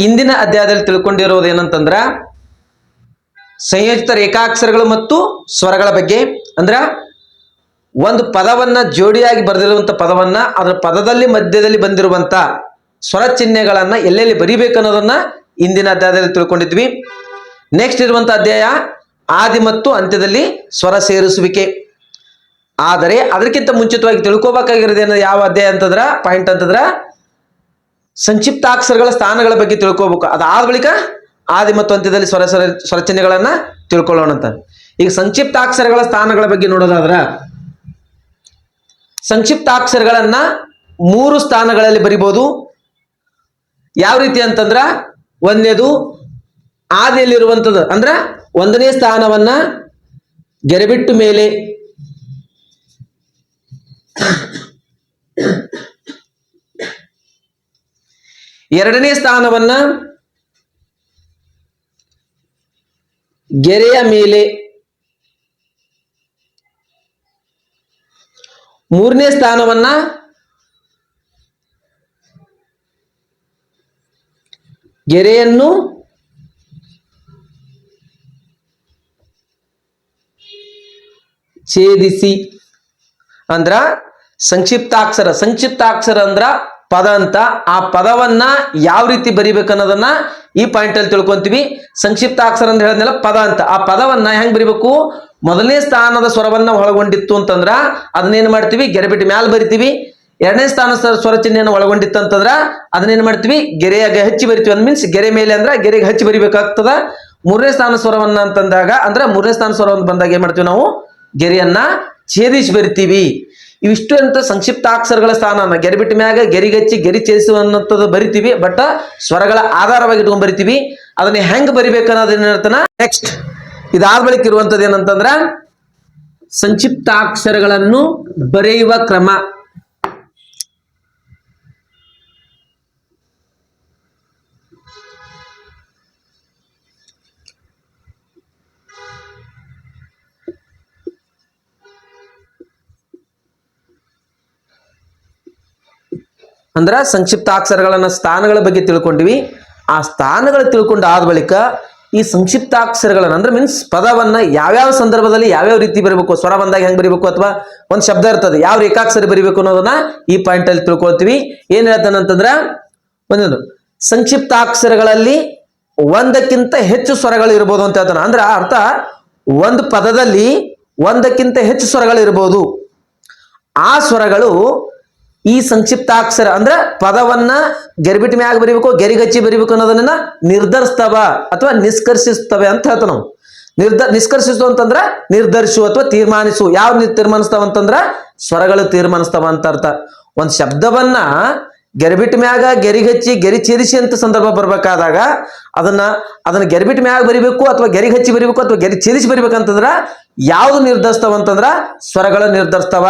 ಇಂದಿನ ಅಧ್ಯಾಯದಲ್ಲಿ ತಿಳ್ಕೊಂಡಿರೋದು ಏನಂತಂದ್ರ ಸಂಯೋಜಿತ ರೇಖಾಕ್ಷರಗಳು ಮತ್ತು ಸ್ವರಗಳ ಬಗ್ಗೆ. ಅಂದ್ರ ಒಂದು ಪದವನ್ನ ಜೋಡಿಯಾಗಿ ಬರೆದಿರುವಂತ ಪದವನ್ನ ಅದರ ಪದದಲ್ಲಿ ಮಧ್ಯದಲ್ಲಿ ಬಂದಿರುವಂತ ಸ್ವರ ಚಿಹ್ನೆಗಳನ್ನ ಎಲ್ಲೆಲ್ಲಿ ಬರಿಬೇಕು ಅನ್ನೋದನ್ನ ಇಂದಿನ ಅಧ್ಯಾಯದಲ್ಲಿ ತಿಳ್ಕೊಂಡಿದ್ವಿ. ನೆಕ್ಸ್ಟ್ ಇರುವಂತ ಅಧ್ಯಾಯ ಆದಿ ಮತ್ತು ಅಂತ್ಯದಲ್ಲಿ ಸ್ವರ ಸೇರಿಸುವಿಕೆ. ಆದರೆ ಅದಕ್ಕಿಂತ ಮುಂಚಿತವಾಗಿ ತಿಳ್ಕೊಬೇಕಾಗಿರೋದು ಏನೋ ಯಾವ ಅಧ್ಯಾಯ ಅಂತಂದ್ರ? ಪಾಯಿಂಟ್ ಅಂತಂದ್ರ ಸಂಕ್ಷಿಪ್ತಾಕ್ಷರಗಳ ಸ್ಥಾನಗಳ ಬಗ್ಗೆ ತಿಳ್ಕೋಬೇಕು. ಅದಾದ ಬಳಿಕ ಆದಿ ಮತ್ತು ಅಂತ್ಯದಲ್ಲಿ ಸ್ವರ ಸ್ವರ ತಿಳ್ಕೊಳ್ಳೋಣ ಅಂತ. ಈಗ ಸಂಕ್ಷಿಪ್ತಾಕ್ಷರಗಳ ಸ್ಥಾನಗಳ ಬಗ್ಗೆ ನೋಡೋದಾದ್ರ, ಸಂಕ್ಷಿಪ್ತಾಕ್ಷರಗಳನ್ನ ಮೂರು ಸ್ಥಾನಗಳಲ್ಲಿ ಬರಿಬೋದು. ಯಾವ ರೀತಿ ಅಂತಂದ್ರ, ಒಂದನೇದು ಆದಿಯಲ್ಲಿರುವಂಥದ್ದು ಅಂದ್ರ ಒಂದನೇ ಸ್ಥಾನವನ್ನ ಗೆರೆಬಿಟ್ಟು ಮೇಲೆ. ಎರಡನೇ ಸ್ಥಾನವನ್ನ ಗೆರೆಯ ಮೇಲೆ ಮೂರನೇ ಸ್ಥಾನವನ್ನ ಗೆರೆಯನ್ನು ಛೇದಿಸಿ ಅಂದ್ರ ಸಂಕ್ಷಿಪ್ತಾಕ್ಷರ ಸಂಕ್ಷಿಪ್ತಾಕ್ಷರ ಅಂದ್ರ ಪದ ಅಂತ ಆ ಪದವನ್ನ ಯಾವ ರೀತಿ ಬರಿಬೇಕು ಅನ್ನೋದನ್ನ ಈ ಪಾಯಿಂಟ್ ಅಲ್ಲಿ ತಿಳ್ಕೊಂತೀವಿ. ಸಂಕ್ಷಿಪ್ತ ಅಕ್ಷರ ಅಂತ ಹೇಳಿದ್ನಲ್ಲ, ಪದ ಅಂತ. ಆ ಪದವನ್ನ ಹೆಂಗ್ ಬರಿಬೇಕು? ಮೊದಲನೇ ಸ್ಥಾನದ ಸ್ವರವನ್ನ ಒಳಗೊಂಡಿತ್ತು ಅಂತಂದ್ರ ಅದನ್ನೇನ್ ಮಾಡ್ತೀವಿ? ಗೆರೆಬಿಟ್ಟು ಮ್ಯಾಲ ಬರಿತೀವಿ. ಎರಡನೇ ಸ್ಥಾನ ಸ್ವರ ಚಿಹ್ನೆಯನ್ನು ಒಳಗೊಂಡಿತ್ತು ಅಂತಂದ್ರ ಅದನ್ನೇನ್ ಮಾಡ್ತೀವಿ? ಗೆರೆಯಾಗ ಹಚ್ಚಿ ಬರಿತೀವಿ ಅಂದ್ ಮೀನ್ಸ್ ಗೆರೆ ಮೇಲೆ ಅಂದ್ರ ಗೆರೆಗೆ ಹಚ್ಚಿ ಬರಿಬೇಕಾಗ್ತದ. ಮೂರನೇ ಸ್ಥಾನ ಸ್ವರವನ್ನ ಅಂತಂದಾಗ, ಅಂದ್ರೆ ಮೂರನೇ ಸ್ಥಾನ ಸ್ವರವನ್ನು ಬಂದಾಗ ಏನ್ ಮಾಡ್ತೀವಿ ನಾವು? ಗೆರೆಯನ್ನ ಛೇದಿಸಿ ಬರಿತೀವಿ. ಇವಿಷ್ಟು ಅಂತ ಸಂಕ್ಷಿಪ್ತಾಕ್ಷರಗಳ ಸ್ಥಾನ ಗೆರಿಬಿಟ್ಟ ಮ್ಯಾಗ ಗೆರಿಗಚ್ಚಿ ಗೆರಿ ಛೇದಿಸುವಂಥದ್ದು ಬರಿತೀವಿ, ಬಟ್ ಸ್ವರಗಳ ಆಧಾರವಾಗಿ ಇಟ್ಕೊಂಡ್ ಬರಿತೀವಿ. ಅದನ್ನ ಹೆಂಗ್ ಬರಿಬೇಕು ಅನ್ನೋದನ್ನ ನೆಕ್ಸ್ಟ್ ಇದಾದ ಬಳಿಕ ಇರುವಂತದ್ದು ಏನಂತಂದ್ರ ಸಂಕ್ಷಿಪ್ತಾಕ್ಷರಗಳನ್ನು ಬರೆಯುವ ಕ್ರಮ. ಅಂದ್ರ ಸಂಕ್ಷಿಪ್ತಾಕ್ಷರಗಳನ್ನ ಸ್ಥಾನಗಳ ಬಗ್ಗೆ ತಿಳ್ಕೊಂಡಿವಿ. ಆ ಸ್ಥಾನಗಳು ತಿಳ್ಕೊಂಡು ಆದ ಬಳಿಕ ಈ ಸಂಕ್ಷಿಪ್ತಾಕ್ಷರಗಳನ್ನ ಅಂದ್ರೆ ಮೀನ್ಸ್ ಪದವನ್ನ ಯಾವ್ಯಾವ ಸಂದರ್ಭದಲ್ಲಿ ಯಾವ್ಯಾವ ರೀತಿ ಬರಬೇಕು, ಸ್ವರ ಬಂದಾಗ ಹೆಂಗ್ ಬರೀಬೇಕು ಅಥವಾ ಒಂದು ಶಬ್ದ ಇರ್ತದೆ, ಯಾವ ರೇಖಾಕ್ಷರ ಬರೀಬೇಕು ಅನ್ನೋದನ್ನ ಈ ಪಾಯಿಂಟ್ ಅಲ್ಲಿ ತಿಳ್ಕೊಳ್ತೀವಿ. ಏನ್ ಹೇಳ್ತಾನಂತಂದ್ರ ಒಂದೊಂದು, ಸಂಕ್ಷಿಪ್ತಾಕ್ಷರಗಳಲ್ಲಿ ಒಂದಕ್ಕಿಂತ ಹೆಚ್ಚು ಸ್ವರಗಳು ಇರ್ಬೋದು ಅಂತ ಹೇಳ್ತಾನೆ. ಅಂದ್ರೆ ಅರ್ಥ ಒಂದು ಪದದಲ್ಲಿ ಒಂದಕ್ಕಿಂತ ಹೆಚ್ಚು ಸ್ವರಗಳು ಇರ್ಬೋದು. ಆ ಸ್ವರಗಳು ಈ ಸಂಕ್ಷಿಪ್ತಾಕ್ಷರ ಅಂದ್ರೆ ಪದವನ್ನ ಗೆರಿಬಿಟ್ ಮ್ಯಾಗ ಬರಿಬೇಕು, ಗೆರಿಗಚ್ಚಿ ಬರಿಬೇಕು ಅನ್ನೋದನ್ನ ನಿರ್ಧರಿಸ್ತವ ಅಥವಾ ನಿಷ್ಕರ್ಷಿಸ್ತವೆ ಅಂತ ಹೇಳ್ತ ನಾವು. ನಿರ್ಧ, ನಿಷ್ಕರ್ಷಿಸು ಅಂತಂದ್ರ ನಿರ್ಧರಿಸು ಅಥವಾ ತೀರ್ಮಾನಿಸು. ಯಾವ ತೀರ್ಮಾನಿಸ್ತಾವ ಅಂತಂದ್ರ ಸ್ವರಗಳು ತೀರ್ಮಾನಿಸ್ತಾವ ಅಂತ ಅರ್ಥ. ಒಂದ್ ಶಬ್ದವನ್ನ ಗೆರಿಬಿಟ್ ಮ್ಯಾಗ ಗೆರಿಗಚ್ಚಿ, ಗೆರಿ ಚೀರಿಸಿ ಅಂತ ಸಂದರ್ಭ ಬರ್ಬೇಕಾದಾಗ ಅದನ್ನ ಅದನ್ನ ಗೆರಿಬಿಟ್ ಮ್ಯಾಗ ಬರಿಬೇಕು ಅಥವಾ ಗೆರಿ ಹಚ್ಚಿ ಬರಿಬೇಕು ಅಥವಾ ಗೆರಿ ಚೀರಿಸಿ ಬರಿಬೇಕಂತಂದ್ರ ಯಾವ್ದು ನಿರ್ಧರಿಸ್ತಾವ ಅಂತಂದ್ರ ಸ್ವರಗಳು ನಿರ್ಧರಿಸ್ತಾವ.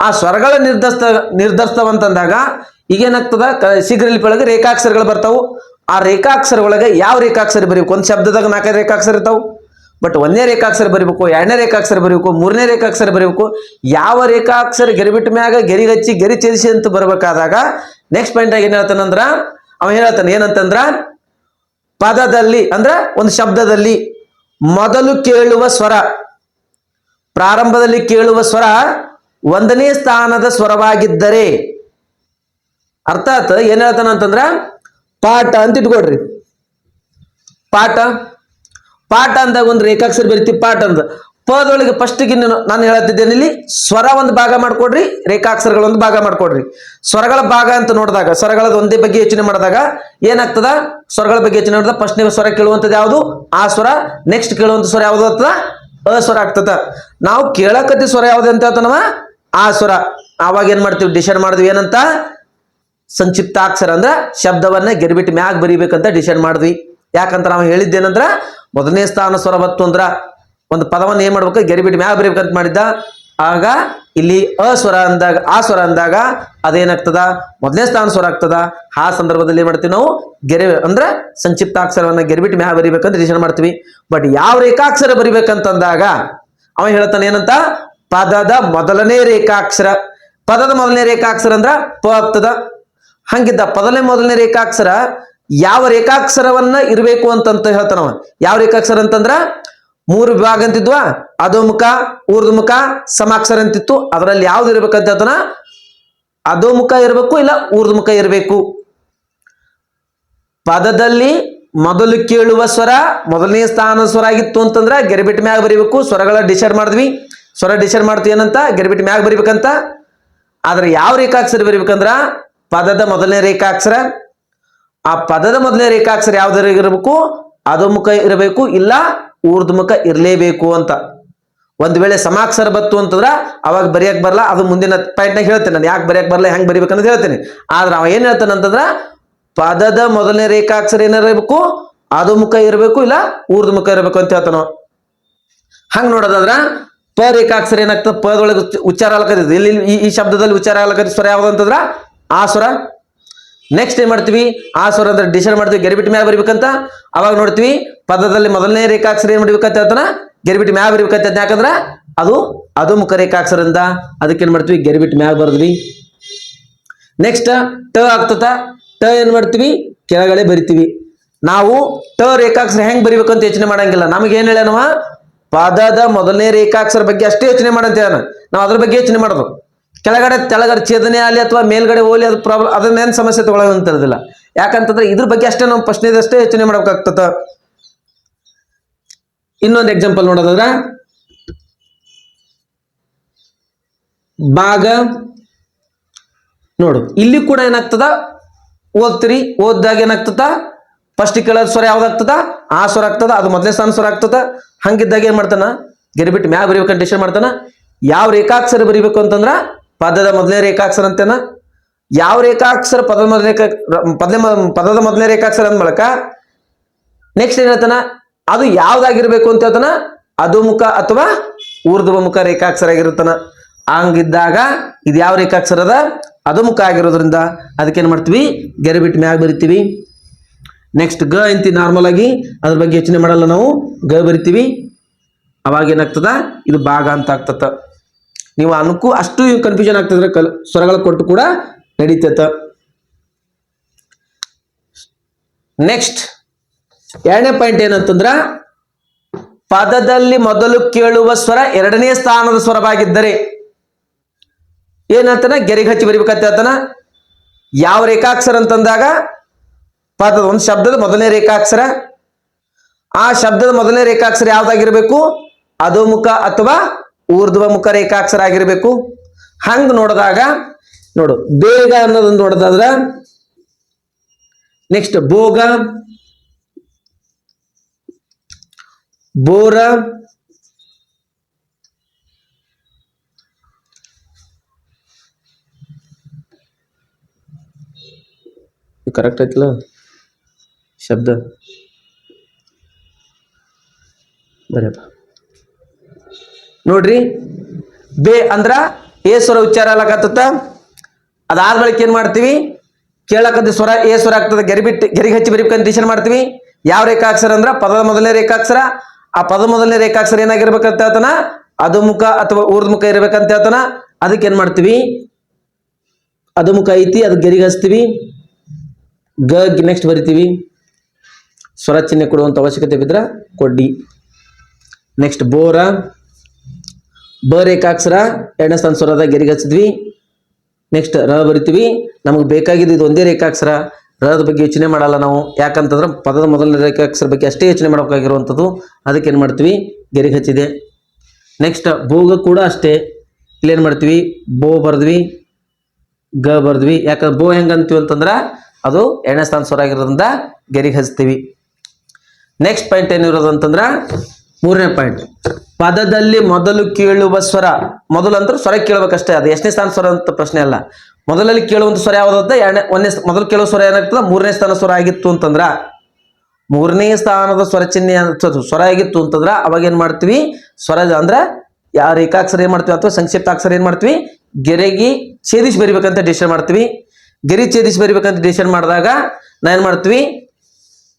ಆ ಸ್ವರಗಳ ನಿರ್ಧರಿಸ್ತ ನಿರ್ಧರಿಸ್ತವಂತಂದಾಗ ಈಗೇನಾಗ್ತದ? ಕ ಶೀಘ್ರಲಿಪಿ ಒಳಗೆ ರೇಖಾಕ್ಷರಗಳು ಬರ್ತಾವು. ಆ ರೇಖಾಕ್ಷರ ಒಳಗೆ ಯಾವ ರೇಖಾಕ್ಷರ ಬರೀಬೇಕು? ಒಂದು ಶಬ್ದದಾಗ ನಾಲ್ಕೈದು ರೇಖಾಕ್ಷರ ಇರ್ತಾವೆ. ಬಟ್ ಒಂದನೇ ರೇಖಾಕ್ಷರ ಬರೀಬೇಕು, ಎರಡನೇ ರೇಖಾಕ್ಷರ ಬರೀಬೇಕು, ಮೂರನೇ ರೇಖಾಕ್ಷರ ಬರೀಬೇಕು. ಯಾವ ರೇಖಾಕ್ಷರ ಗೆರಿಬಿಟ್ಟ ಮ್ಯಾಗ ಗೆರಿ ಹಚ್ಚಿ ಗೆರಿ ಚೇರಿಸಿ ಅಂತ ಬರ್ಬೇಕಾದಾಗ ನೆಕ್ಸ್ಟ್ ಪಾಯಿಂಟ್ ಆಗಿ ಏನ್ ಹೇಳ್ತಾನಂದ್ರ ಅವ ಹೇಳ್ತಾನೆ? ಏನಂತಂದ್ರ, ಪದದಲ್ಲಿ, ಅಂದ್ರ ಒಂದು ಶಬ್ದದಲ್ಲಿ ಮೊದಲು ಕೇಳುವ ಸ್ವರ, ಪ್ರಾರಂಭದಲ್ಲಿ ಕೇಳುವ ಸ್ವರ ಒಂದನೇ ಸ್ಥಾನದ ಸ್ವರವಾಗಿದ್ದರೆ ಅರ್ಥಾತ್ ಏನ್ ಹೇಳ್ತಾನ ಅಂತಂದ್ರ ಪಾಠ ಅಂತ ಇಟ್ಕೊಡ್ರಿ. ಪಾಠ. ಪಾಠ ಅಂದಾಗ ಒಂದು ರೇಖಾಕ್ಷರ ಬರಿತೀವಿ ಪಾಠ ಅಂತ ಪದೊಳಗೆ ಫಸ್ಟಿಗೆ ನಾನು ಹೇಳತ್ತಿದ್ದೇನೆ ಇಲ್ಲಿ, ಸ್ವರ ಒಂದು ಭಾಗ ಮಾಡ್ಕೊಡ್ರಿ, ರೇಖಾಕ್ಷರಗಳ ಒಂದು ಭಾಗ ಮಾಡ್ಕೊಡ್ರಿ. ಸ್ವರಗಳ ಭಾಗ ಅಂತ ನೋಡಿದಾಗ ಸ್ವರಗಳ ಒಂದೇ ಬಗ್ಗೆ ಯೋಚನೆ ಮಾಡಿದಾಗ ಏನಾಗ್ತದ? ಸ್ವರಗಳ ಬಗ್ಗೆ ಯೋಚನೆ ಮಾಡಿದಾಗ ನೀವು ಸ್ವರ ಕೇಳುವಂಥದ್ದು ಯಾವುದು? ಆ ಸ್ವರ ನೆಕ್ಸ್ಟ್ ಕೇಳುವಂಥ ಸ್ವರ ಯಾವುದು ಆಗ್ತದ? ಅ ಸ್ವರ ಆಗ್ತದ. ನಾವು ಕೇಳಕತ್ತಿ ಸ್ವರ ಯಾವ್ದು ಅಂತ ಹೇಳ್ತಾನವ? ಆ ಸ್ವರ ಆವಾಗ ಏನ್ ಮಾಡ್ತೀವಿ? ಡಿಸೈಡ್ ಮಾಡಿದ್ವಿ ಏನಂತ? ಸಂಕ್ಷಿಪ್ತಾಕ್ಷರ ಅಂದ್ರ ಶಬ್ದವನ್ನ ಗೆರ್ಬಿಟ್ ಮ್ಯಾಗ್ ಬರಿಬೇಕಂತ ಡಿಸೈಡ್ ಮಾಡಿದ್ವಿ. ಯಾಕಂತ ನಾವು ಹೇಳಿದ್ದೇನಂದ್ರ ಮೊದಲನೇ ಸ್ಥಾನ ಸ್ವರ ಬತ್ತು ಅಂದ್ರ ಒಂದು ಪದವನ್ನ ಏನ್ ಮಾಡ್ಬೇಕು? ಗೆರಿಬಿಟ್ಟು ಮ್ಯಾಗ ಬರೀಬೇಕಂತ ಮಾಡಿದ್ದ. ಆಗ ಇಲ್ಲಿ ಅ ಸ್ವರ ಅಂದಾಗ, ಆ ಸ್ವರ ಅಂದಾಗ ಅದೇನಾಗ್ತದ? ಮೊದಲನೇ ಸ್ಥಾನ ಸ್ವರ ಆಗ್ತದ. ಆ ಸಂದರ್ಭದಲ್ಲಿ ಏನ್ ಮಾಡ್ತೀವಿ ನಾವು? ಗೆರೆ, ಅಂದ್ರ ಸಂಕ್ಷಿಪ್ತಾಕ್ಷರವನ್ನ ಗೆರಿಬಿಟ್ಟು ಮ್ಯಾಗ ಬರಿಬೇಕಂತ ಡಿಸೈಡ್ ಮಾಡ್ತೀವಿ. ಬಟ್ ಯಾವ ರೇಖಾಕ್ಷರ ಬರಿಬೇಕಂತಂದಾಗ, ಅವ ಹೇಳ್ತಾನೆ ಏನಂತ? ಪದದ ಮೊದಲನೇ ರೇಖಾಕ್ಷರ. ಪದದ ಮೊದಲನೇ ರೇಖಾಕ್ಷರ ಅಂದ್ರ ಪ ಆಗ್ತದ. ಹಂಗಿದ್ದ ಪದಲೇ ಮೊದಲನೇ ರೇಖಾಕ್ಷರ ಯಾವ ರೇಖಾಕ್ಷರವನ್ನ ಇರಬೇಕು ಅಂತಂತ ಹೇಳ್ತಾನವ ಯಾವ ರೇಖಾಕ್ಷರ ಅಂತಂದ್ರ ಮೂರು ವಿಭಾಗ ಅಂತಿದ್ವಾ, ಅಧೋಮುಖ ಊರ್ಧಮುಖ ಸಮಾಕ್ಷರ ಅಂತಿತ್ತು. ಅದರಲ್ಲಿ ಯಾವ್ದು ಇರ್ಬೇಕಂತ ಹೇಳ್ತಾನ? ಅಧೋಮುಖ ಇರಬೇಕು ಇಲ್ಲ ಊರ್ಧ್ವಮುಖ ಇರಬೇಕು. ಪದದಲ್ಲಿ ಮೊದಲು ಕೇಳುವ ಸ್ವರ ಮೊದಲನೇ ಸ್ಥಾನ ಸ್ವರ ಆಗಿತ್ತು ಅಂತಂದ್ರ ಗೆರೆಬಿಟ್ ಮ್ಯಾಗ ಬರೀಬೇಕು. ಸ್ವರಗಳ ಡಿಸೈಡ್ ಮಾಡಿದ್ವಿ. ಸ್ವರ ಡಿಸೈಡ್ ಮಾಡ್ತೀವಿ ಏನಂತ ಗೆರೆಬಿಟ್ ಮ್ಯಾಗ ಬರಿಬೇಕಂತ. ಆದ್ರೆ ಯಾವ ರೇಖಾಕ್ಷರ ಬರಿಬೇಕಂದ್ರ? ಪದದ ಮೊದಲನೇ ರೇಖಾಕ್ಷರ. ಆ ಪದದ ಮೊದಲನೇ ರೇಖಾಕ್ಷರ ಯಾವ್ದಾರ ಇರಬೇಕು? ಅಧೋಮುಖ ಇರಬೇಕು, ಇಲ್ಲ ಊರ್ಧ್ವಮುಖ ಇರಲೇಬೇಕು ಅಂತ. ಒಂದ್ ವೇಳೆ ಸಮಾಕ್ಷರ ಬತ್ತು ಅಂತಂದ್ರ ಅವಾಗ ಬರೆಯಕ್ ಬರಲ್ಲ ಅದು ಮುಂದಿನ ಪಾಯಿಂಟ್ನಾಗ ಹೇಳ್ತೇನೆ ನಾನು. ಯಾಕೆ ಬರೆಯಕ್ ಬರಲ್ಲ ಹೆಂಗ್ ಬರಿಬೇಕಂತ ಹೇಳ್ತೇನೆ. ಆದ್ರೆ ಅವ ಏನ್ ಹೇಳ್ತಾನೆ ಅಂತಂದ್ರ, ಪದದ ಮೊದಲನೇ ರೇಖಾಕ್ಷರ ಏನಿರಬೇಕು ಅಧೋಮುಖ ಇರಬೇಕು, ಇಲ್ಲ ಊರ್ಧ್ವಮುಖ ಇರಬೇಕು ಅಂತ ಹೇಳ್ತಾನ ಹಂಗ್ ನೋಡೋದಾದ್ರ ಪ ರೇಖಾಕ್ಷರ ಏನಾಗ್ತದೆ? ಪದೊಳಗೆ ಉಚ್ಚ- ಉಚ್ಚಾರ ಆಗ್ಲಕತ್ತೈತಿ ಇಲ್ಲಿ ಈ- ಶಬ್ದದಲ್ಲಿ ಉಚ್ಚಾರ ಆಗ್ಲಕತ್ತ ಸ್ವರ ಯಾವ್ದು ಅಂತಂದ್ರ ಆ ಸ್ವರ. ನೆಕ್ಸ್ಟ್ ಏನ್ ಮಾಡ್ತೀವಿ? ಆ ಸ್ವರ ಅಂದ್ರೆ ಡಿಸೈಡ್ ಮಾಡ್ತೀವಿ. ಗೆರಿಬಿಟ್ ಮ್ಯಾಗ ಬರಿಬೇಕಂತ. ಅವಾಗ ನೋಡ್ತೀವಿ, ಪದದಲ್ಲಿ ಮೊದಲನೇ ರೇಖಾಕ್ಷರ ಏನ್ ಮಾಡ್ಬೇಕಂತ ಹೇಳ್ತಾನ? ಗೆರಿಬಿಟ್ ಮ್ಯಾಗ ಬರಿಬೇಕಂತ. ಯಾಕಂದ್ರ ಅದು ಮುಖ ರೇಖಾಕ್ಷರದಿಂದ ಅದಕ್ಕೆ ಏನ್ ಮಾಡ್ತೀವಿ? ಗೆರಿಬಿಟ್ ಮ್ಯಾಗ ಬರ್ದ್ವಿ. ನೆಕ್ಸ್ಟ್ ಟ ಆಗ್ತದ. ಟ ಏನ್ ಮಾಡ್ತೀವಿ? ಕೆಳಗಡೆ ಬರಿತೀವಿ. ನಾವು ಟ ರೇಖಾಕ್ಷರ ಹೆಂಗ್ ಬರಿಬೇಕಂತ ಯೋಚನೆ ಮಾಡಂಗಿಲ್ಲ. ನಮಗೆ ಏನ್ ಹೇಳ್ಯಾನವ? ಪದದ ಮೊದಲನೇ ರೇಖಾಕ್ಷರ ಬಗ್ಗೆ ಅಷ್ಟೇ ಯೋಚನೆ ಮಾಡಂತ ನಾವು ಅದ್ರ ಬಗ್ಗೆ ಯೋಚನೆ ಮಾಡೋದು. ಕೆಳಗಡೆ, ತೆಳಗಡೆ ಛೇದನೆ ಆಗಲಿ ಅಥವಾ ಮೇಲ್ಗಡೆ ಓಲಿ ಅದು ಪ್ರಾಬ್ಲಮ್ ಅದನ್ನೇನು ಸಮಸ್ಯೆ ತಗೊಳ್ಳೋಂತಿರೋದಿಲ್ಲ ಯಾಕಂತಂದ್ರೆ ಇದ್ರ ಬಗ್ಗೆ ಅಷ್ಟೇ ನಾವು ಪ್ರಶ್ನೆದಷ್ಟೇ ಯೋಚನೆ ಮಾಡಬೇಕಾಗ್ತದ. ಇನ್ನೊಂದು ಎಕ್ಸಾಂಪಲ್ ನೋಡೋದಾದ್ರೆ. ಭಾಗ ನೋಡು. ಇಲ್ಲಿ ಕೂಡ ಏನಾಗ್ತದ? ಓದ್ತೀರಿ. ಓದ್ದಾಗ ಏನಾಗ್ತದ? ಫಸ್ಟ್ ಕೇಳೋದ್ ಸ್ವರ ಯಾವ್ದಾಗ್ತದ ಆ ಸ್ವರ ಆಗ್ತದ, ಅದು ಮೊದಲೇ ಸ್ಥಾನ ಸ್ವರ ಆಗ್ತದ. ಹಂಗಿದ್ದಾಗ ಏನ್ ಮಾಡ್ತಾನ? ಗೆರಿಬಿಟ್ಟು ಮ್ಯಾಗ ಬರೀಬೇಕು ಡಿಸಿಷನ್ ಮಾಡ್ತಾನ. ಯಾವ ರೇಖಾಕ್ಷರ ಬರಿಬೇಕು ಅಂತಂದ್ರ ಪದದ ಮೊದಲನೇ ರೇಖಾಕ್ಷರ ಅಂತೇನ? ಯಾವ ರೇಖಾಕ್ಷರ ಪದದ ಮೊದಲನೇ ರೇಖಾ ಪದದ ಮೊದಲನೇ ರೇಖಾಕ್ಷರ ಅಂದ ಮೂಲಕ ನೆಕ್ಸ್ಟ್ ಏನ್ ಹೇಳ್ತಾನ? ಅದು ಯಾವ್ದಾಗಿರ್ಬೇಕು ಅಂತ ಹೇಳ್ತಾನ? ಮುಖ ಅಥವಾ ಊರ್ಧ್ವಮುಖ ರೇಖಾಕ್ಷರ ಆಗಿರುತ್ತಾನ. ಹಂಗಿದ್ದಾಗ ಇದು ಯಾವ ರೇಖಾಕ್ಷರ ಅದ ಮುಖ ಆಗಿರೋದ್ರಿಂದ. ಅದಕ್ಕೆ ಏನ್ ಮಾಡ್ತೀವಿ? ಗೆರೆ ಬಿಟ್ಟು ಮ್ಯಾಗ ಬರಿತೀವಿ. ನೆಕ್ಸ್ಟ್ ಗ ಅಂತ ನಾರ್ಮಲ್ ಆಗಿ ಅದ್ರ ಬಗ್ಗೆ ಯೋಚನೆ ಮಾಡಲ್ಲ ನಾವು. ಗ ಬರಿತೀವಿ. ಅವಾಗ ಏನಾಗ್ತದ? ಇದು ಭಾಗ ಅಂತ ಆಗ್ತದ ನೀವು ಅನುಕು ಅಷ್ಟು ಕನ್ಫ್ಯೂಷನ್ ಆಗ್ತದ್ರೆ ಕಲ್ ಸ್ವರಗಳ ಕೊಟ್ಟು ಕೂಡ ನಡೀತೈತ. ನೆಕ್ಸ್ಟ್ ಎರಡನೇ ಪಾಯಿಂಟ್ ಏನಂತಂದ್ರ, ಪದದಲ್ಲಿ ಮೊದಲು ಕೇಳುವ ಸ್ವರ ಎರಡನೇ ಸ್ಥಾನದ ಸ್ವರವಾಗಿದ್ದರೆ ಏನಂತಾನ ಗೆರೆಗೆ ಹಚ್ಚಿ ಬರಿಬೇಕಂತ ಹೇಳ್ತಾನ? ಯಾವ ರೇಖಾಕ್ಷರ ಅಂತಂದಾಗ ಪದದ ಒಂದು ಶಬ್ದದ ಮೊದಲನೇ ರೇಖಾಕ್ಷರ. ಆ ಶಬ್ದದ ಮೊದಲನೇ ರೇಖಾಕ್ಷರ ಯಾವ್ದಾಗಿರ್ಬೇಕು? ಅಧೋಮುಖ ಅಥವಾ ಊರ್ಧ್ವಮುಖ ರೇಖಾಕ್ಷರ ಆಗಿರ್ಬೇಕು. ಹಂಗ್ ನೋಡಿದಾಗ, ನೋಡು, ಬೇಗ ಅನ್ನೋದನ್ನ ನೋಡೋದಾದ್ರ ನೆಕ್ಸ್ಟ್ ಭೋಗ ಬೋರ ಕರೆಕ್ಟ್ ಐತಲ್ಲ? ಶಬ್ದ. ಬರಪ್ಪ ನೋಡ್ರಿ, ಬೇ ಅಂದ್ರ ಏ ಸ್ವರ ಉಚ್ಚಾರ ಆಗ್ಲಕತ್ತ ಅದಾದ ಬಳಿಕ ಏನ್ ಮಾಡ್ತೀವಿ? ಕೇಳಕಂತ ಸ್ವರ ಏ ಸ್ವರ ಆಗ್ತದೆ. ಗೆರಿ ಬಿಟ್ಟು ಗೆರಿಗೆ ಹಚ್ಚಿ ಬರೀಬೇಕಂತ ಟೀಚರ್ ಮಾಡ್ತೀವಿ. ಯಾವ ರೇಖಾಕ್ಷರ ಅಂದ್ರ? ಪದದ ಮೊದಲನೇ ರೇಖಾಕ್ಷರ. ಆ ಪದ ಮೊದಲನೇ ರೇಖಾಕ್ಷರ ಏನಾಗಿರ್ಬೇಕಂತ ಹೇಳ್ತಾನ? ಮುಖ ಅಥವಾ ಊರ್ಧ್ವಮುಖ ಇರ್ಬೇಕಂತ ಹೇಳ್ತಾನ? ಅದಕ್ಕೆ ಏನ್ ಮಾಡ್ತೀವಿ? ಮುಖ ಐತಿ ಅದಕ್ಕೆ ಗೆರಿಗೆ ಹಚ್ತೀವಿ. ಗ, ನೆಕ್ಸ್ಟ್ ಬರಿತೀವಿ. ಸ್ವರ ಚಿಹ್ನೆ ಕೊಡುವಂತ ಅವಶ್ಯಕತೆ ಬಿದ್ರ ಕೊಡ್ಡಿ ನೆಕ್ಸ್ಟ್ ಬೋರ. ಬ ರೇಖಾಕ್ಷರ ಎರಡನೇ ಸ್ಥಾನ ಸ್ವರದ ಗೆರಿಗೆ ಹಚ್ಚಿದ್ವಿ. ನೆಕ್ಸ್ಟ್ ರ ಬರಿತೀವಿ. ನಮಗೆ ಬೇಕಾಗಿದ್ದು ಇದು ಒಂದೇ ರೇಖಾಕ್ಷರ. ರದ ಬಗ್ಗೆ ಯೋಚನೆ ಮಾಡಲ್ಲ ನಾವು. ಯಾಕಂತಂದ್ರೆ ಪದದ ಮೊದಲನೇ ರೇಖಾಕ್ಷರ ಬಗ್ಗೆ ಅಷ್ಟೇ ಯೋಚನೆ ಮಾಡಬೇಕಾಗಿರುವಂಥದ್ದು. ಅದಕ್ಕೆ ಏನು ಮಾಡ್ತೀವಿ? ಗೆರಿಗೆ ಹಚ್ಚಿದೆ. ನೆಕ್ಸ್ಟ್ ಭೋಗ ಕೂಡ ಅಷ್ಟೇ. ಇಲ್ಲೇನು ಮಾಡ್ತೀವಿ? ಬೋ ಬರ್ದ್ವಿ. ಗ ಬರ್ದ್ವಿ. ಯಾಕಂದ್ರೆ ಬೋ ಹೆಂಗಂತೀವಿ ಅಂತಂದ್ರೆ ಅದು ಎಣ್ಣೆ ಸ್ಥಾನ ಸ್ವರ ಆಗಿರೋದ್ರಿಂದ ಗೆರಿಗೆ ಹಚ್ತೀವಿ. ನೆಕ್ಸ್ಟ್ ಪಾಯಿಂಟ್ ಏನಿರೋದು ಅಂತಂದ್ರೆ ಮೂರನೇ ಪಾಯಿಂಟ್ ಪದದಲ್ಲಿ ಮೊದಲು ಕೇಳುವ ಸ್ವರ, ಮೊದಲು ಅಂದ್ರೆ ಸ್ವರ ಕೇಳಬೇಕಷ್ಟೇ, ಅದು ಎಷ್ಟನೇ ಸ್ಥಾನ ಸ್ವರ ಅಂತ ಪ್ರಶ್ನೆ ಅಲ್ಲ. ಮೊದಲಲ್ಲಿ ಕೇಳುವಂತ ಸ್ವರ ಯಾವುದಂತ ಎರಡನೇ, ಒಂದನೇ ಮೊದಲು ಕೇಳುವ ಸ್ವರ ಏನಾಗ್ತದೆ, ಮೂರನೇ ಸ್ಥಾನ ಸ್ವರ ಆಗಿತ್ತು ಅಂತಂದ್ರ, ಮೂರನೇ ಸ್ಥಾನದ ಸ್ವರ ಚಿಹ್ನೆ ಸ್ವರ ಆಗಿತ್ತು ಅಂತಂದ್ರ ಅವಾಗ ಏನ್ ಮಾಡ್ತೀವಿ, ಸ್ವರ ಅಂದ್ರೆ ಯಾವ ರೇಖಾಕ್ಷರ ಏನ್ ಮಾಡ್ತೀವಿ ಅಥವಾ ಸಂಕ್ಷಿಪ್ತ ಅಕ್ಷರ ಏನ್ ಮಾಡ್ತೀವಿ, ಗೆರೆಗೆ ಛೇದಿಸಿ ಬರಿಬೇಕಂತ ಡಿಸಿಷನ್ ಮಾಡ್ತೀವಿ. ಗೆರೆ ಛೇದಿಸಿ ಬರಿಬೇಕಂತ ಡಿಸಿಷನ್ ಮಾಡಿದಾಗ ನಾ ಏನ್ ಮಾಡ್ತೀವಿ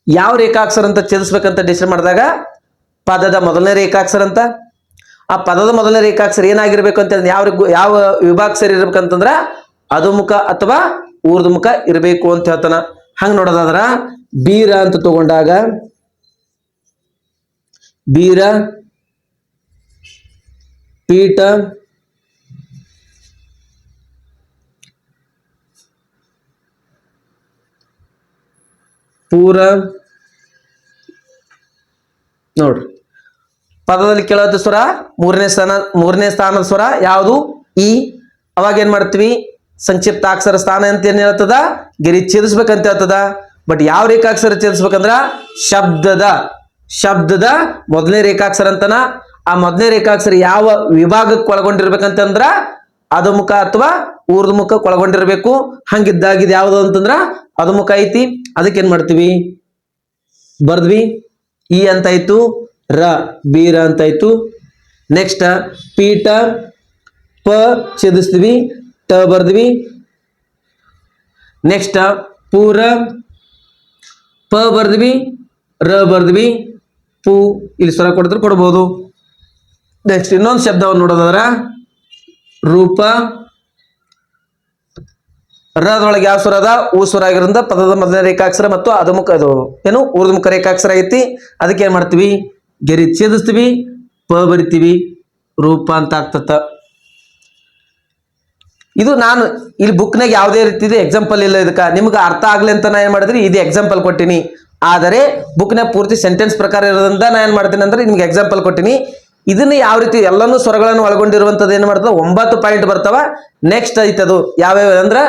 ಯಾವ ರೇಖಾಕ್ಷರ ಅಂತ ಛೇದಿಸ್ಬೇಕಂತ ಡಿಸೈಡ್ ಮಾಡಿದಾಗ ಪದದ ಮೊದಲನೇ ರೇಖಾಕ್ಷರ ಅಂತ? ಆ ಪದದ ಮೊದಲನೇ ರೇಖಾಕ್ಷರ ಏನಾಗಿರ್ಬೇಕು ಅಂತ ಯಾವ ಯಾವ ವಿಭಾಗ ಸರಿ ಇರ್ಬೇಕಂತಂದ್ರ ಮುಖ ಅಥವಾ ಊರ್ಧ್ವಮುಖ ಇರಬೇಕು ಅಂತ ಹೇಳ್ತಾನ. ಹಂಗ ನೋಡೋದಾದ್ರ ಬೀರ ಅಂತ ತಗೊಂಡಾಗ ಬೀರ, ಪೀಠ ಪೂರ ನೋಡ್ರಿ. ಪದದಲ್ಲಿ ಕೇಳೋದು ಸ್ವರ, ಮೂರನೇ ಸ್ಥಾನ, ಮೂರನೇ ಸ್ಥಾನದ ಸ್ವರ ಯಾವುದು? ಈ ಅವಾಗ ಏನ್ ಮಾಡ್ತೀವಿ? ಸಂಕ್ಷಿಪ್ತಾಕ್ಷರ ಸ್ಥಾನ ಅಂತ ಏನ್ ಹೇಳ್ತದ? ಗಿರಿ ಛೇದಿಸ್ಬೇಕಂತ ಹೇಳ್ತದ. ಬಟ್ ಯಾವ ರೇಖಾಕ್ಷರ ಛೇದಿಸ್ಬೇಕಂದ್ರ? ಶಬ್ದದ. ಶಬ್ದದ ಮೊದಲನೇ ರೇಖಾಕ್ಷರ ಅಂತನ. ಆ ಮೊದಲನೇ ರೇಖಾಕ್ಷರ ಯಾವ ವಿಭಾಗಕ್ಕೆ ಒಳಗೊಂಡಿರ್ಬೇಕಂತಂದ್ರ ಅಧಮುಖ ಅಥವಾ ಮುಖ ಒಳಗೊಂಡಿರ್ಬೇಕು. ಹಂಗಿದ್ದಾಗ ಇದು ಯಾವ್ದು ಅಂತಂದ್ರ ಅಧಮುಖ ಐತಿ. ಅದಕ್ಕೆ ಏನ್ ಮಾಡ್ತೀವಿ? ಬರ್ದ್ವಿ. ಇ ಅಂತ ಆಯ್ತು. ರ ಬೀರ ಅಂತ ಆಯ್ತು. ನೆಕ್ಸ್ಟ್ ಪೀಠ, ಪ ಛೇದಿಸ್ತೀವಿ ಟ ಬರ್ದ್ವಿ. ನೆಕ್ಸ್ಟ್ ಪೂರ, ಪ ಬರ್ದ್ವಿ. ರ ಬರ್ದ್ವಿ. ಪೂ, ಇಲ್ಲಿ ಸ್ವರ ಕೊಡಿದ್ರೆ ಕೊಡ್ಬೋದು. ನೆಕ್ಸ್ಟ್ ಇನ್ನೊಂದು ಶಬ್ದವನ್ನು ನೋಡೋದಾದ್ರ ರೂಪ. ರದೊಳಗೆ ಯಾವ ಸ್ವರದ ಅದ? ಊ ಸ್ವರ ಆಗಿರೋದ್ರಿಂದ ಪದದ ಮೊದಲನೇ ರೇಖಾಕ್ಷರ ಮತ್ತು ಅಧಮುಖ ಅದು ಏನು? ಊರ್ಧಮುಖ ರೇಖಾಕ್ಷರ ಐತಿ. ಅದಕ್ಕೆ ಏನ್ ಮಾಡ್ತೀವಿ? ಗೆರಿ ಛೇದಿಸ್ತೀವಿ. ಪ ಬರಿತೀವಿ. ರೂಪ ಅಂತ ಆಗ್ತತ ಇದು ನಾನು ಇಲ್ಲಿ ಬುಕ್ನಾಗ ಯಾವುದೇ ರೀತಿದು ಎಕ್ಸಾಂಪಲ್ ಇಲ್ಲ ಇದಕ್ಕೆ. ನಿಮ್ಗೆ ಅರ್ಥ ಆಗ್ಲಿ ಅಂತ ನಾ ಏನ್ ಮಾಡಿದ್ರಿ? ಇದು ಎಕ್ಸಾಂಪಲ್ ಕೊಟ್ಟಿನಿ. ಆದರೆ ಬುಕ್ನಾಗ ಪೂರ್ತಿ ಸೆಂಟೆನ್ಸ್ ಪ್ರಕಾರ ಇರೋದ್ರಿಂದ ನಾ ಏನ್ ಮಾಡ್ತೀನಿ ಅಂದ್ರೆ ನಿಮ್ಗೆ ಎಕ್ಸಾಂಪಲ್ ಕೊಟ್ಟಿನಿ. ಇದನ್ನ ಯಾವ ರೀತಿ ಎಲ್ಲಾನು ಸ್ವರಗಳನ್ನು ಒಳಗೊಂಡಿರುವಂತದ್ದು ಏನು ಮಾಡ್ತದ? ಒಂಬತ್ತು ಪಾಯಿಂಟ್ ಬರ್ತಾವ. ನೆಕ್ಸ್ಟ್ ಐತದು ಯಾವ್ಯಾವ ಅಂದ್ರೆ?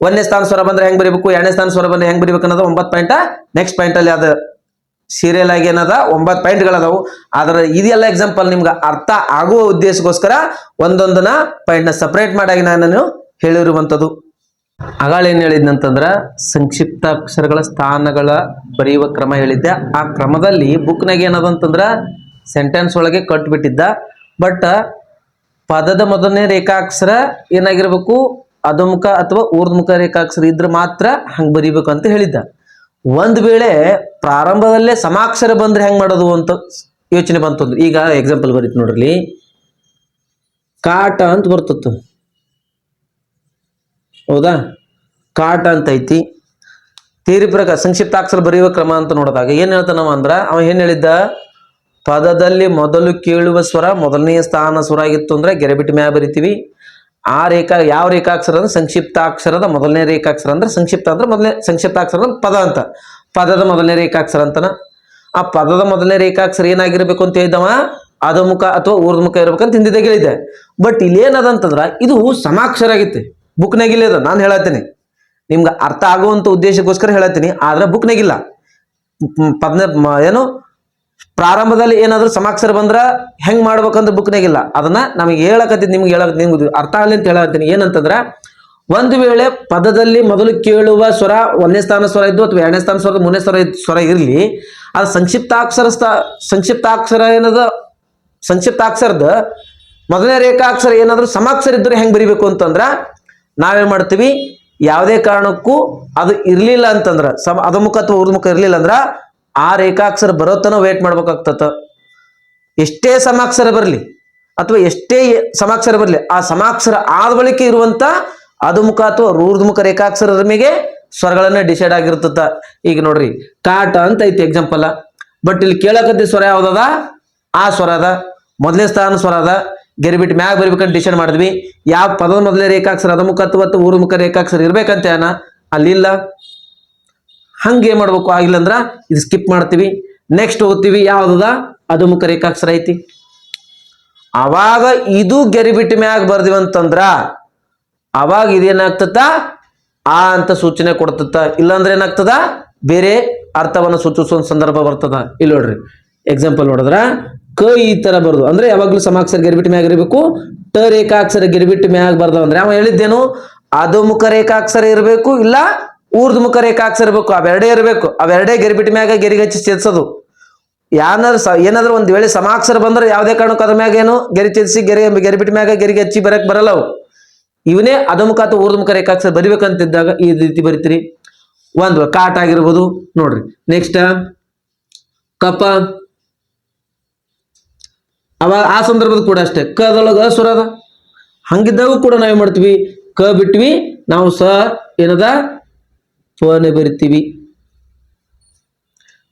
ಒಂದನೇ ಸ್ಥಾನ ಸ್ವರ ಬಂದ್ರೆ ಹೆಂಗ್ ಬರಿಬೇಕು? ಎರಡನೇ ಸ್ಥಾನ ಸ್ವರ ಬಂದ್ರೆ ಹೆಂಗ್ ಬರಿಬೇಕು ಅನ್ನೋದು ಒಂಬತ್ತು ಪಾಯಿಂಟ್ ನೆಕ್ಸ್ಟ್ ಪಾಯಿಂಟ್ ಅಲ್ಲಿ ಅದ ಸೀರಿಯಲ್ ಆಗಿ ಏನದ? ಒಂಬತ್ತು ಪಾಯಿಂಟ್ಗಳದಾವು ಆದ್ರೆ ಇದೆಲ್ಲ ಎಕ್ಸಾಂಪಲ್ ನಿಮ್ಗೆ ಅರ್ಥ ಆಗುವ ಉದ್ದೇಶಕ್ಕೋಸ್ಕರ ಒಂದೊಂದನ್ನ ಪಾಯಿಂಟ್ನ ಸಪ್ರೇಟ್ ಮಾಡಾಗಿ ನಾನು ಹೇಳಿರುವಂಥದ್ದು. ಆಗಾಳ ಏನ್ ಹೇಳಿದ್ನಂತಂದ್ರ, ಸಂಕ್ಷಿಪ್ತ ಅಕ್ಷರಗಳ ಸ್ಥಾನಗಳ ಬರೆಯುವ ಕ್ರಮ ಹೇಳಿದ್ದೆ. ಆ ಕ್ರಮದಲ್ಲಿ ಬುಕ್ನಾಗ ಏನದಂತಂದ್ರ ಸೆಂಟೆನ್ಸ್ ಒಳಗೆ ಕಟ್ಬಿಟ್ಟಿದ್ದ. ಬಟ್ ಪದದ ಮೊದಲನೇ ರೇಖಾಕ್ಷರ ಏನಾಗಿರ್ಬೇಕು? ಅಧಮುಖ ಅಥವಾ ಊರ್ಧ್ಮುಖ ರೇಖಾಕ್ಷರ ಇದ್ರೆ ಮಾತ್ರ ಹಂಗೆ ಬರಿಬೇಕು ಅಂತ ಹೇಳಿದ್ದ. ಒಂದ್ ವೇಳೆ ಪ್ರಾರಂಭದಲ್ಲೇ ಸಮಾಕ್ಷರ ಬಂದ್ರೆ ಹೆಂಗ್ ಮಾಡೋದು ಅಂತ ಯೋಚನೆ ಬಂತು ಅಂದ್ರೆ, ಈಗ ಎಕ್ಸಾಂಪಲ್ ಬರೀತು ನೋಡ್ರಿ. ಕಾಟ ಅಂತ ಬರ್ತತ್ತು. ಹೌದಾ? ಕಾಟ ಅಂತ ಐತಿ. ತೀರಿ ಪ್ರಕಾರ ಸಂಕ್ಷಿಪ್ತಾಕ್ಷರ ಬರೆಯುವ ಕ್ರಮ ಅಂತ ನೋಡಿದಾಗ ಏನ್ ಹೇಳ್ತಾನವ ಅಂದ್ರ, ಅವ ಏನ್ ಹೇಳಿದ್ದ? ಪದದಲ್ಲಿ ಮೊದಲು ಕೇಳುವ ಸ್ವರ ಮೊದಲನೆಯ ಸ್ಥಾನ ಸ್ವರ ಆಗಿತ್ತು ಅಂದ್ರೆ ಗೆರೆಬಿಟ್ಟು ಮ್ಯಾ ಬರಿತೀವಿ. ಆ ರೇಖಾ ಯಾವ ರೇಖಾಕ್ಷರ ಅಂದ್ರೆ ಸಂಕ್ಷಿಪ್ತಾಕ್ಷರದ ಮೊದಲನೇ ರೇಖಾಕ್ಷರ ಅಂದ್ರೆ ಸಂಕ್ಷಿಪ್ತ ಅಂದ್ರೆ ಮೊದಲನೇ ಸಂಕ್ಷಿಪ್ತಾಕ್ಷರ ಅಂದ್ರೆ ಪದ ಅಂತ. ಪದದ ಮೊದಲನೇ ರೇಖಾಕ್ಷರ ಅಂತನ. ಆ ಪದದ ಮೊದಲನೇ ರೇಖಾಕ್ಷರ ಏನಾಗಿರ್ಬೇಕು ಅಂತ ಹೇಳಿದವ? ಅಧಮುಖ ಅಥವಾ ಮುಖ ಇರ್ಬೇಕಂತ ಹಿಂದಿದೆ ಹೇಳಿದೆ. ಬಟ್ ಇಲ್ಲಿ ಏನದಂತಂದ್ರ ಇದು ಸಮಾಕ್ಷರ ಆಗೈತಿ ಬುಕ್ನಾಗಿಲ್ಲ ಅದ ನಾನು ಹೇಳತ್ತೀನಿ. ನಿಮ್ಗೆ ಅರ್ಥ ಆಗುವಂತ ಉದ್ದೇಶಕ್ಕೋಸ್ಕರ ಹೇಳತ್ತೀನಿ. ಆದ್ರೆ ಬುಕ್ನಾಗಿಲ್ಲ ಪದ್ನ ಮ- ಏನು? ಪ್ರಾರಂಭದಲ್ಲಿ ಏನಾದ್ರೂ ಸಮಾಕ್ಷರ ಬಂದ್ರ ಹೆಂಗ್ ಮಾಡ್ಬೇಕಂದ್ರೆ ಬುಕ್ನಾಗಿಲ್ಲ ಅದನ್ನ ನಮಗೆ ಹೇಳಕತ್ತೀನಿ ನಿಮ್ಗೆ ಹೇಳಕ್ ನಿಮ್ಗೆ ಅರ್ಥ ಆಗಲಿ ಅಂತ ಹೇಳತ್ತೀನಿ ಏನಂತಂದ್ರ, ಒಂದು ವೇಳೆ ಪದದಲ್ಲಿ ಮೊದಲು ಕೇಳುವ ಸ್ವರ, ಒಂದನೇ ಸ್ಥಾನ ಸ್ವರ ಇದ್ದು ಅಥವಾ ಎರಡನೇ ಸ್ಥಾನ ಸ್ವರ, ಮೂರನೇ ಸ್ವರ ಸ್ವರ ಇರಲಿ, ಅದು ಸಂಕ್ಷಿಪ್ತಾಕ್ಷರ ಸ್ಥಾ ಸಂಕ್ಷಿಪ್ತಾಕ್ಷರ ಏನದ? ಸಂಕ್ಷಿಪ್ತಾಕ್ಷರದ ಮೊದಲನೇ ರೇಖಾಕ್ಷರ ಏನಾದರೂ ಸಮಾಕ್ಷರ ಇದ್ದರೆ ಹೆಂಗೆ ಬರಿಬೇಕು ಅಂತಂದ್ರೆ, ನಾವೇನ್ ಮಾಡ್ತೀವಿ, ಯಾವುದೇ ಕಾರಣಕ್ಕೂ ಅದು ಇರಲಿಲ್ಲ ಅಂತಂದ್ರೆ, ಸಮ ಅಧಮುಖ ಅಥವಾ ಊರ್ಮುಖ ಇರಲಿಲ್ಲ ಅಂದ್ರ ಆ ರೇಖಾಕ್ಷರ ಬರೋತನ ವೇಟ್ ಮಾಡ್ಬೇಕಾಗ್ತತ ಎಷ್ಟೇ ಸಮಾಕ್ಷರ ಬರಲಿ, ಅಥವಾ ಎಷ್ಟೇ ಸಮಾಕ್ಷರ ಬರಲಿ, ಆ ಸಮಾಕ್ಷರ ಆದ ಬಳಿಕ ಇರುವಂತ ಅಧುಮುಖ ಅಥವಾ ರೂರ್ಧಮುಖ ರೇಖಾಕ್ಷರ ಮೇಲೆ ಸ್ವರಗಳನ್ನ ಡಿಸೈಡ್ ಆಗಿರ್ತದ. ಈಗ ನೋಡ್ರಿ, ಕಾಟ ಅಂತ ಐತಿ ಎಕ್ಸಾಂಪಲ್ ಬಟ್ ಇಲ್ಲಿ ಕೇಳಕತ್ತಿ ಸ್ವರ ಯಾವ್ದದ? ಆ ಸ್ವರ ಅದ ಮೊದಲನೇ ಸ್ಥಾನ ಸ್ವರ ಅದ ಗೆರಿಬಿಟ್ಟು ಮ್ಯಾಗ ಬರ್ಬೇಕಂತ ಡಿಸೈಡ್ ಮಾಡಿದ್ವಿ. ಯಾವ ಪದದ ಮೊದಲೇ ರೇಖಾಕ್ಷರ ಅಧಮುಖ ಅಥವಾ ಊರ್ಧ್ವಮುಖ ರೇಖಾಕ್ಷರ ಇರ್ಬೇಕಂತ ಅಲ್ಲಿಲ್ಲ. ಹಂಗೆ ಏನ್ ಮಾಡ್ಬೇಕು ಆಗಿಲ್ಲ ಅಂದ್ರ ಇದು ಸ್ಕಿಪ್ ಮಾಡ್ತೀವಿ. ನೆಕ್ಸ್ಟ್ ಓದ್ತೀವಿ ಯಾವ್ದದ? ಅಧುಮುಖ ರೇಖಾಕ್ಷರ ಐತಿ. ಅವಾಗ ಇದು ಗೆರಿಬಿಟ್ಟ ಮ್ಯಾಗ ಬರ್ದಿವಂತಂದ್ರ ಅವಾಗ ಇದೇನಾಗ್ತದ ಆ ಅಂತ ಸೂಚನೆ ಕೊಡ್ತದ. ಇಲ್ಲಾಂದ್ರೆ ಏನಾಗ್ತದ? ಬೇರೆ ಅರ್ಥವನ್ನು ಸೂಚಿಸುವ ಸಂದರ್ಭ ಬರ್ತದ. ಇಲ್ಲಿ ನೋಡ್ರಿ. ಎಕ್ಸಾಂಪಲ್ ನೋಡಿದ್ರ, ಕ ಈ ತರ ಬರ್ದು. ಅಂದ್ರೆ ಯಾವಾಗ್ಲೂ ಸಮಾಕ್ಷರ ಗೆರಿಬಿಟ್ಟು ಮ್ಯಾಗ ಇರಬೇಕು, ಟ ರೇಖಾಕ್ಷರ ಗೆರಿಬಿಟ್ಟು ಮ್ಯಾಗ ಬರ್ದವಂದ್ರೆ ಅವ ಹೇಳಿದ್ದೇನು? ಮುಖ ರೇಖಾಕ್ಷರ ಇರಬೇಕು, ಇಲ್ಲ ಊರ್ಧ್ವಮುಖ ರೇಖಾಕ್ಷರ ಇರಬೇಕು ಅವೆರಡೇ ಇರಬೇಕು, ಅವೆರಡೇ ಗೆರಿಬಿಟ್ ಮ್ಯಾಗ ಗೆರಿಗೆ ಹಚ್ಚಿ ಸೇರ್ಸೋದು ಯಾನಾದ್ರು ಸ, ಏನಾದ್ರು ಒಂದ್ ವೇಳೆ ಸಮಾಕ್ಷರ ಬಂದ್ರೆ ಯಾವುದೇ ಕಾರಣಕ್ಕೂ ಅದ್ರ ಮ್ಯಾಗ ಏನು ಗೆರಿ ಚೇತಿಸಿ ಗೆರೆ, ಗೆರಿಬಿಟ್ಟ ಮ್ಯಾಗ ಗೆರಿಗೆ ಹಚ್ಚಿ ಬರಕ್ ಬರಲ್ಲ ಅವು. ಇವನೇ ಅಧಮುಖ ಅಥವಾ ಊರ್ಧ್ವಮುಖ ರೇಖಾಕ್ಷರ ಬರಿಬೇಕಂತಿದ್ದಾಗ ಈ ರೀತಿ ಬರಿತೀರಿ. ಒಂದು ಕಾಟ್ ಆಗಿರ್ಬೋದು, ನೋಡ್ರಿ. ನೆಕ್ಸ್ಟ್ ಕಪ. ಅವಾಗ ಆ ಸಂದರ್ಭದ ಕೂಡ ಅಷ್ಟೇ. ಕದೊಳಗ ಸುರದ ಹಂಗಿದ್ದಾಗೂ ಕೂಡ ನಾವೇನ್ ಮಾಡ್ತೀವಿ? ಕ ಬಿಟ್ವಿ. ನಾವು ಸ ಏನದ? ಫನೆ ಬರಿತೀವಿ.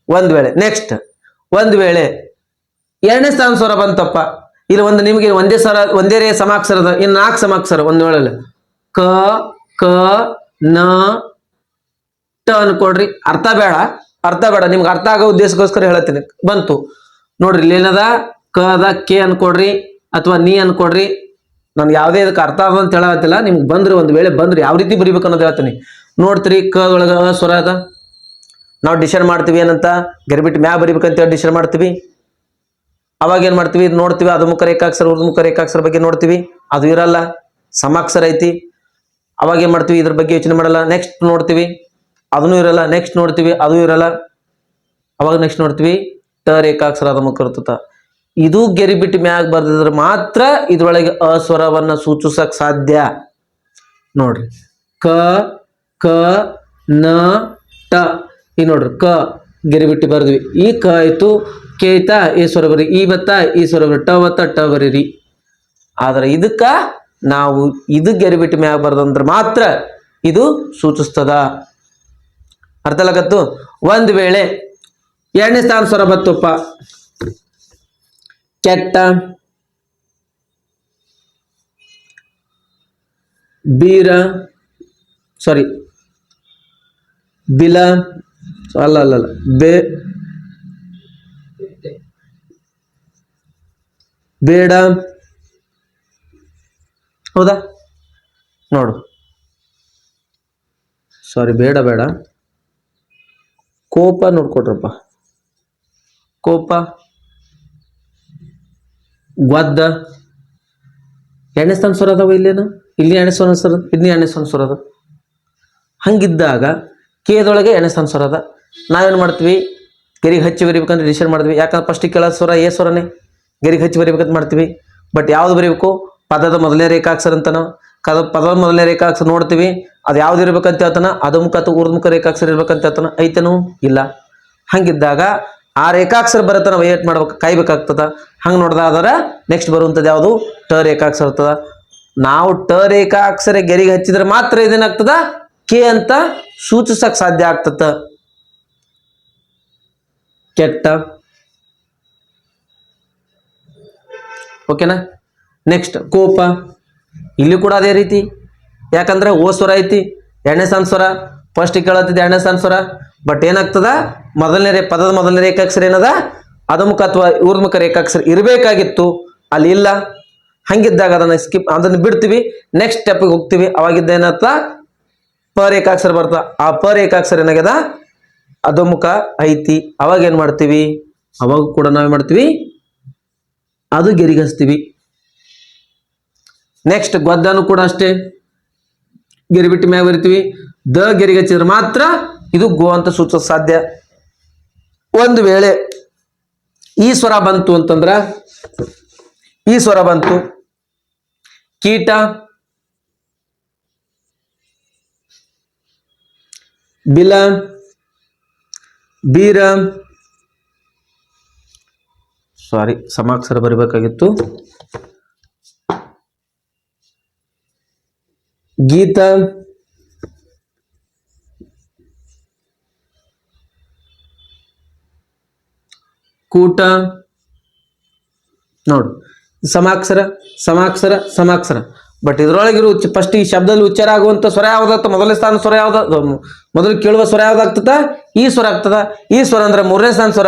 ಒಂದ್ ವೇಳೆ ನೆಕ್ಸ್ಟ್ ಒಂದ್ ವೇಳೆ ಎರಡನೇ ಸ್ಥಾನ ಸ್ವರ ಬಂತಪ್ಪ. ಇಲ್ಲಿ ಒಂದು ನಿಮಗೆ ಒಂದೇ ಸರ ಒಂದೇ ರೇ ಸಮಾಕ್ಷರದ, ಇನ್ನು ನಾಲ್ಕು ಸಮಾಕ್ಷರ ಒಂದ್ ವೇಳೆ ಕ ಕ, ನ, ಟ ಅನ್ಕೊಡ್ರಿ ಅರ್ಥ ಬೇಡ ಅರ್ಥ ಬೇಡ. ನಿಮ್ಗೆ ಅರ್ಥ ಆಗೋ ಉದ್ದೇಶಕ್ಕೋಸ್ಕರ ಹೇಳ್ತೀನಿ. ಬಂತು. ನೋಡ್ರಿ ಇಲ್ಲಿ ಏನದ ಕ ಅದ ಕೆ ಅನ್ಕೊಡ್ರಿ ಅಥವಾ ನೀ ಅನ್ಕೊಡ್ರಿ ನನ್ಗೆ ಯಾವುದೇ ಇದಕ್ಕೆ ಅರ್ಥ ಆದ ಅಂತ ಹೇಳತ್ತಿಲ್ಲ ನಿಮ್ಗೆ ಬಂದ್ರಿ ಒಂದು ವೇಳೆ ಬಂದ್ರಿ ಯಾವ ರೀತಿ ಬರಿಬೇಕು ಅನ್ನೋದು ಹೇಳ್ತೀನಿ. ನೋಡ್ತೀರಿ, ಕ ಒಳಗ ಸ್ವರ ಅದ. ನಾವು ಡಿಸೈಡ್ ಮಾಡ್ತೀವಿ ಏನಂತ ಗರಿಬಿಟ್ಟು ಮ್ಯಾ ಬರಿಬೇಕಂತ ಡಿಸೈಡ್ ಮಾಡ್ತೀವಿ. ಅವಾಗ ಏನು ಮಾಡ್ತೀವಿ? ಇದು ನೋಡ್ತೀವಿ, ಅದು ಮುಖ ರೇಖಾಕ್ಷರ, ಉರ್ದು ಮುಖ ರೇಖಾಕ್ಷರ ಬಗ್ಗೆ ನೋಡ್ತೀವಿ. ಅದು ಇರಲ್ಲ, ಸಮಾಕ್ಷರ ಐತಿ. ಅವಾಗ ಏನು ಮಾಡ್ತೀವಿ? ಇದ್ರ ಬಗ್ಗೆ ಯೋಚನೆ ಮಾಡಲ್ಲ. ನೆಕ್ಸ್ಟ್ ನೋಡ್ತೀವಿ ಅದನ್ನು ಇರಲ್ಲ. ನೆಕ್ಸ್ಟ್ ನೋಡ್ತೀವಿ, ಅದು ಇರಲ್ಲ. ಅವಾಗ ನೆಕ್ಸ್ಟ್ ನೋಡ್ತೀವಿ, ಟ ರೇಖಾಕ್ಷರ ಅದು ಮುಖ ಇರ್ತದ. ಇದು ಗೆರಿಬಿಟ್ಟು ಮ್ಯಾಗ ಬರ್ದಿದ್ರೆ ಮಾತ್ರ ಇದ್ರೊಳಗೆ ಅಸ್ವರವನ್ನ ಸೂಚಿಸಕ್ ಸಾಧ್ಯ. ನೋಡ್ರಿ, ಕ ಕ, ನ, ಟ. ಈ ನೋಡ್ರಿ, ಕ, ಗೆರಿಬಿಟ್ಟು ಬರ್ದ್ವಿ. ಈ ಕ ಆಯ್ತು, ಕೆ ಈ ಸ್ವರ ಬರಿ ಈ ಬತ್ತ ಈ ಸ್ವರ ಬರಿ ಟ ಬತ್ತ ಟ ಬರೀರಿ. ಆದ್ರೆ ಇದಕ್ಕೆ ನಾವು ಇದು ಗೆರಿಬಿಟ್ಟು ಮ್ಯಾಗ ಬರ್ದಂದ್ರೆ ಮಾತ್ರ ಇದು ಸೂಚಿಸ್ತದ. ಅರ್ಥ ಆಗತ್ತು ಒಂದ್ ವೇಳೆ ಎರಡನೇ ಸ್ಥಾನ ಸ್ವರ ಬತ್ತಪ್ಪ. ಕೆಟ್ಟ. ಬೀರ. ಸಾರಿ. ಬಿಲ, ಅಲ್ಲ ಅಲ್ಲ ಬೇಡ. ಹೌದಾ? ನೋಡು. ಸಾರಿ ಬೇಡ ಬೇಡ. ಕೋಪ ನೋಡ್ಕೊಟ್ರಪ್ಪ. ಕೋಪ, ಗದ್ದ. ಎಣ್ಣೆ ಸ್ಥಾನ ಸ್ವರ ಅದಾವ ಇಲ್ಲೇನು? ಇಲ್ಲಿ ಎಣ್ಣೆ ಸ್ವರ ಇಲ್ಲಿ ಎಣ್ಣೆ ಸ್ಥಾನ ಸ್ವರ ಅದ ಹಂಗಿದ್ದಾಗ ಕೇದೊಳಗೆ ಎಣ್ಣೆ ಸಣ್ಣ ಸ್ವರ ಅದ. ನಾವೇನು ಮಾಡ್ತೀವಿ? ಗೆರಿಗೆ ಹಚ್ಚಿ ಬರಿಬೇಕಂದ್ರೆ ಡಿಸೈಡ್ ಮಾಡ್ತೀವಿ. ಯಾಕಂದ್ರೆ ಫಸ್ಟಿಗೆ ಕೇಳೋ ಸ್ವರ ಏ ಸ್ವರನೇ. ಗೆರಿಗೆ ಹಚ್ಚಿ ಬರಿಬೇಕಂತ ಮಾಡ್ತೀವಿ. ಬಟ್ ಯಾವ್ದು ಬರೀಬೇಕು? ಪದದ ಮೊದಲನೇ ರೇಖಾಕ್ಷರ ಅಂತಾನ, ಕದ ಪದದ ಮೊದಲನೇ ರೇಖಾಕ್ಷರ ನೋಡ್ತೀವಿ. ಅದು ಯಾವ್ದು ಇರ್ಬೇಕಂತ ಹೇಳ್ತಾನ, ಅದು ಮುಖ ಅಥವಾ ಮುಖ ರೇಖಾಕ್ಷರ ಇರ್ಬೇಕಂತ ಹೇಳ್ತಾನ, ಐತನು? ಇಲ್ಲ. ಹಂಗಿದ್ದಾಗ ಆ ರೇಖಾಕ್ಷರ ಬರತ್ತ ನಾವು ಏಟ್ ಮಾಡ್ಬೇಕು. ಕಾಯ್ಬೇಕಾಗ್ತದ. ಹಂಗೆ ನೋಡ್ದಾದ್ರೆ ನೆಕ್ಸ್ಟ್ ಬರುವಂಥದ್ದು ಯಾವುದು? ಟ ರೇಖಾಕ್ಷರ ಇರ್ತದ. ನಾವು ಟ ರೇಖಾಕ್ಷರ ಗೆರಿಗೆ ಹಚ್ಚಿದ್ರೆ ಮಾತ್ರ ಇದೇನಾಗ್ತದ? ಕೆ ಅಂತ ಸೂಚಿಸಕ್ ಸಾಧ್ಯ ಆಗ್ತದ? ಕೆಟ್ಟ? ಓಕೆನಾ ನೆಕ್ಸ್ಟ್ ಕೋಪ. ಇಲ್ಲಿ ಕೂಡ ಅದೇ ರೀತಿ. ಯಾಕಂದ್ರೆ ಓ ಸ್ವರ ಐತಿ, ಎರಡನೇ ಸಂಸ್ವರ ಸ್ವರ. ಫಸ್ಟ್ ಕೇಳತ್ತಿದ್ದ ಎರಡನೇ ಸಂಸ್ವರ ಸ್ವರ. ಬಟ್ ಏನಾಗ್ತದ? ಮೊದಲನೇ ಪದದ ಮೊದಲನೇ ರೇಖಾಕ್ಷರ ಏನದ? ಅಧಮುಖ ಅಥವಾ ಊರ್ಮುಖ ರೇಖಾಕ್ಷರ ಇರಬೇಕಾಗಿತ್ತು. ಅಲ್ಲಿ ಇಲ್ಲ. ಹಂಗಿದ್ದಾಗ ಅದನ್ನ ಸ್ಕಿಪ್ ಅದನ್ನ ಬಿಡ್ತೀವಿ. ನೆಕ್ಸ್ಟ್ ಸ್ಟೆಪ್ಗೆ ಹೋಗ್ತೀವಿ. ಅವಾಗಿದ್ದ ಏನತ್ತ ಪ ಏಕಾಕ್ಷರ ಬರ್ತಾ, ಆ ಪರ್ ಏಕಾಕ್ಷರ ಏನಾಗ್ಯದ? ಅಧೋಮುಖ ಐತಿ. ಅವಾಗ ಏನ್ ಮಾಡ್ತೀವಿ? ಅವಾಗ ಕೂಡ ನಾವೇನ್ ಮಾಡ್ತೀವಿ? ಅದು ಗೆರಿಗೆ ನೆಕ್ಸ್ಟ್ ಗೊದ್ದನು ಕೂಡ ಅಷ್ಟೇ. ಗೆರಿ ಬಿಟ್ಟು ಮ್ಯಾಗ ಬರಿತೀವಿ. ದ ಗೆರಿಗೆ ಹಚ್ಚಿದ್ರೆ ಮಾತ್ರ ಇದು ಗೋ ಅಂತ ಸೂಚಿಸ ಸಾಧ್ಯ. ಒಂದು ವೇಳೆ ಈ ಸ್ವರ ಬಂತು ಅಂತಂದ್ರ ಈ ಸ್ವರ ಬಂತು. ಕೀಟ ಬಿಲ ಬೀರ ಸಾರಿ ಸಮಾಕ್ಷರ ಬರಬೇಕಾಗಿತ್ತು. ಗೀತ ಕೂಟ ನೋಡು ಸಮಾಕ್ಷರ ಸಮಾಕ್ಷರ ಸಮಾಕ್ಷರ. ಬಟ್ ಇದ್ರೊಳಗಿರು ಫಸ್ಟ್ ಈ ಶಬ್ದದಲ್ಲಿ ಉಚ್ಚಾರ ಆಗುವಂತ ಸ್ವರ ಯಾವ್ದಾಗ್ತದೆ? ಮೊದಲನೇ ಸ್ಥಾನ ಸ್ವರ ಯಾವ್ದ ಮೊದಲು ಕೇಳುವ ಸ್ವರ ಯಾವ್ದಾಗ್ತದ? ಈ ಸ್ವರ ಆಗ್ತದ. ಈ ಸ್ವರ ಅಂದ್ರೆ ಮೂರನೇ ಸ್ಥಾನ ಸ್ವರ.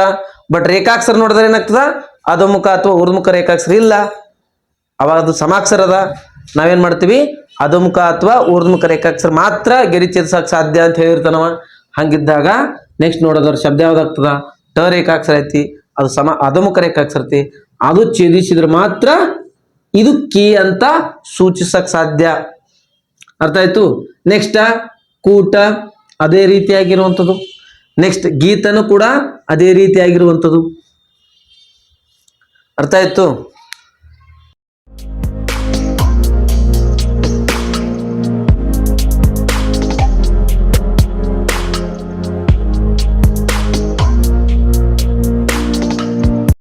ಬಟ್ ರೇಖಾಕ್ಷರ ನೋಡಿದ್ರೆ ಏನಾಗ್ತದ? ಅಧೋಮುಖ ಅಥವಾ ಊರ್ಮುಖ ರೇಖಾಕ್ಷರ ಇಲ್ಲ. ಅವಾಗ ಅದು ಸಮಾಕ್ಷರ ಅದ. ನಾವೇನ್ ಮಾಡ್ತೀವಿ? ಅಧೋಮುಖ ಅಥವಾ ಊರ್ಧ್ಮುಖ ರೇಖಾಕ್ಷರ ಮಾತ್ರ ಗೆರಿ ಸಾಧ್ಯ ಅಂತ ಹೇಳಿರ್ತಾನವ. ಹಂಗಿದ್ದಾಗ ನೆಕ್ಸ್ಟ್ ನೋಡೋದ್ರ ಶಬ್ದ ಯಾವ್ದಾಗ್ತದ? ಟ ರೇಖಾಕ್ಷರ ಐತಿ. ಅದು ಸಮ ಅಧೋಮುಖ ರೇಖಾಕ್ಷರ ಐತಿ. ಅದು ಛೇದಿಸಿದ್ರೆ ಮಾತ್ರ ಇದು ಕಿ ಅಂತ ಸೂಚಿಸಕ್ ಸಾಧ್ಯ. ಅರ್ಥ ಆಯ್ತು? ನೆಕ್ಸ್ಟ್ ಕೂಟ ಅದೇ ರೀತಿಯಾಗಿರುವಂಥದ್ದು ನೆಕ್ಸ್ಟ್ ಗೀತನು ಕೂಡ ಅದೇ ರೀತಿಯಾಗಿರುವಂಥದ್ದು ಅರ್ಥ ಆಯ್ತು?